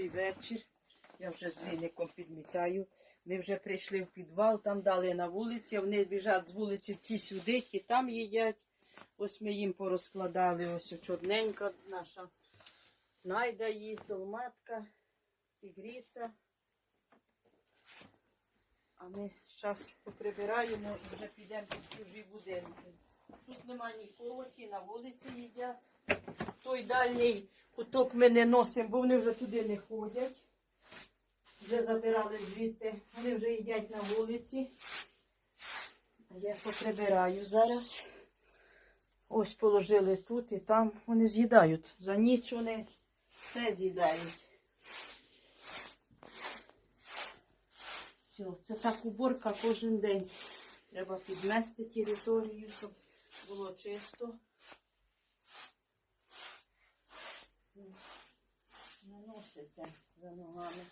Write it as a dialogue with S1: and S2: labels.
S1: добрий вечір. Я вже з віником підмітаю. Ми вже прийшли в підвал, там дали на вулиці, вони біжать з вулиці ті сюди, ті там їдять. Ось ми їм порозкладали, ось чорненька наша найда їсть, долматка, тігріця. А ми зараз поприбираємо і вже підемо під чужі будинки. Тут нема нікого, ті на вулиці їдять. Той дальній куток ми не носимо, бо вони вже туди не ходять. Вже забирали звідти. Вони вже їдять на вулиці. А я поприбираю зараз. Ось положили тут і там. Вони з'їдають. За ніч вони все з'їдають. Все, це так уборка кожен день. Треба підмести територію, щоб було чисто. Наноситься за ногами.